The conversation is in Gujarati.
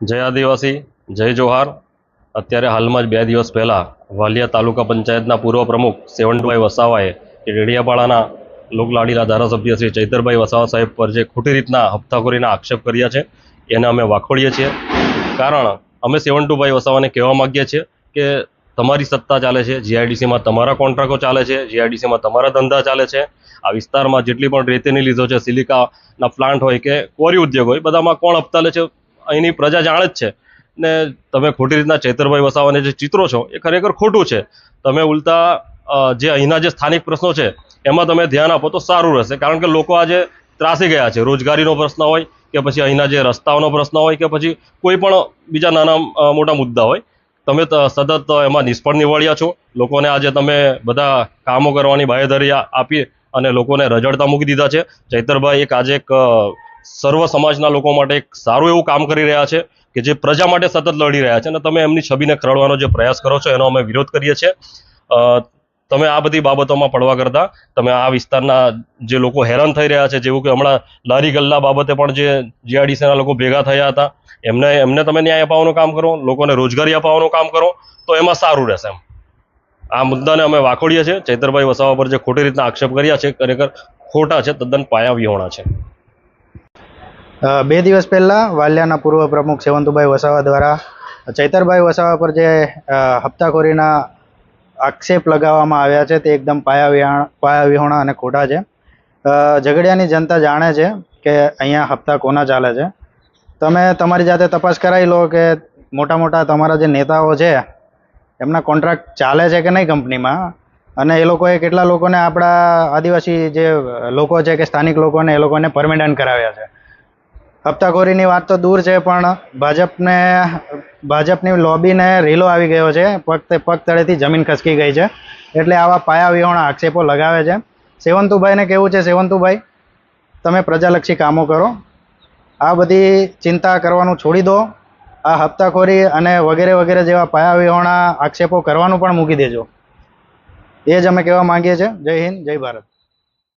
જય આદિવાસી, જય જોહાર. અત્યારે હાલમાં જ બે દિવસ પહેલાં વાલિયા તાલુકા પંચાયતના પૂર્વ પ્રમુખ સેવનભાઈ વસાવાએ કે ડેડિયાપાડાના લોકલાડીલા ધારાસભ્ય શ્રી ચૈતરભાઈ વસાવા સાહેબ પર જે ખોટી રીતના હપ્તાખોરીના આક્ષેપ કર્યા છે, એને અમે વાખોડીએ છીએ. કારણ અમે સેવનટુભાઈ વસાવાને કહેવા માગીએ છીએ કે તમારી સત્તા ચાલે છે, જીઆઈડીસીમાં તમારા કોન્ટ્રાક્ટો ચાલે છે, જીઆઈડીસીમાં તમારા ધંધા ચાલે છે. આ વિસ્તારમાં જેટલી પણ રેતીની લીધો છે, સિલિકાના પ્લાન્ટ હોય કે કોરી ઉદ્યોગ હોય, બધામાં કોણ હપ્તા લે છે? અહીંની પ્રજા જાણે જ છે. ને તમે ખોટી રીતના ચૈતરભાઈ વસાવાને જે ચિત્રો છો, એ ખરેખર ખોટું છે. તમે ઉલટા જે અહીંના જે સ્થાનિક પ્રશ્નો છે, એમાં તમે ધ્યાન આપો તો સારું રહેશે. કારણ કે લોકો આજે ત્રાસી ગયા છે. રોજગારીનો પ્રશ્ન હોય કે પછી અહીંના જે રસ્તાઓનો પ્રશ્ન હોય કે પછી કોઈ પણ બીજા નાના મોટા મુદ્દા હોય. તમે સતત એમાં નિષ્ફળ નિવડ્યા છો. લોકોને આજે તમે બધા કામો કરવાની બાહેધરી આપી અને લોકોને રજડતા મૂકી દીધા છે. ચૈતરભાઈ એક આજે એક સર્વ સમાજના લોકો માટે એક સારું એવું કામ કરી રહ્યા છે કે જે પ્રજા માટે સતત લડી રહ્યા છે અને તમે એમની છબીને ખરડવાનો જે પ્રયાસ કરો છો એનો અમે વિરોધ કરીએ છીએ. તમે આ બધી બાબતોમાં પડવા કરતા તમે આ વિસ્તારના જે લોકો હેરાન થઈ રહ્યા છે, જેવું કે હમણાં લારી ગલ્લા બાબતે પણ જે જીઆરડીસીના લોકો ભેગા થયા હતા, એમને એમને તમે ન્યાય અપાવવાનું કામ કરો, લોકોને રોજગારી અપાવવાનું કામ કરો, તો એમાં સારું રહેશે એમ. આ મુદ્દાને અમે વાખોડીએ છીએ. ચૈતરભાઈ વસાવા પર જે ખોટી રીતના આક્ષેપ કર્યા છે, ખરેખર ખોટા છે, તદ્દન પાયા વિહોણા છે. બે દિવસ પહેલાં વાલિયાના પૂર્વ પ્રમુખ સેવંતુભાઈ વસાવા દ્વારા, ચૈતરભાઈ વસાવા પર જે હપ્તાખોરીના આક્ષેપ લગાવવામાં આવ્યા છે તે એકદમ પાયા વિહાણ પાયા વિહોણા અને ખોટા છે. ઝઘડિયાની જનતા જાણે છે કે અહીંયા હપ્તા કોના ચાલે છે. તમે તમારી જાતે તપાસ કરાવી લો કે મોટા મોટા તમારા જે નેતાઓ છે, એમના કોન્ટ્રાક્ટ ચાલે છે કે નહીં કંપનીમાં? અને એ લોકોએ કેટલા લોકોને આપણા આદિવાસી જે લોકો છે કે સ્થાનિક લોકોને એ લોકોને પરમિનન્ટ કરાવ્યા છે? હપ્તાખોરીની વાત તો દૂર છે, પણ ભાજપને, ભાજપની લોબીને રીલો આવી ગયો છે. પગ પગ તળેથી જમીન ખસકી ગઈ છે. એટલે આવા પાયા વિહોણા આક્ષેપો લગાવે છે. સેવંતુભાઈને કેવું છે, સેવંતુભાઈ? તમે પ્રજાલક્ષી કામો કરો. આ બધી ચિંતા કરવાનું છોડી દો. આ હપ્તાખોરી અને વગેરે વગેરે જેવા પાયા વિહોણા આક્ષેપો કરવાનું પણ મૂકી દેજો. એ જ અમે કહેવા માંગીએ છીએ. જય હિન્દ, જય ભારત.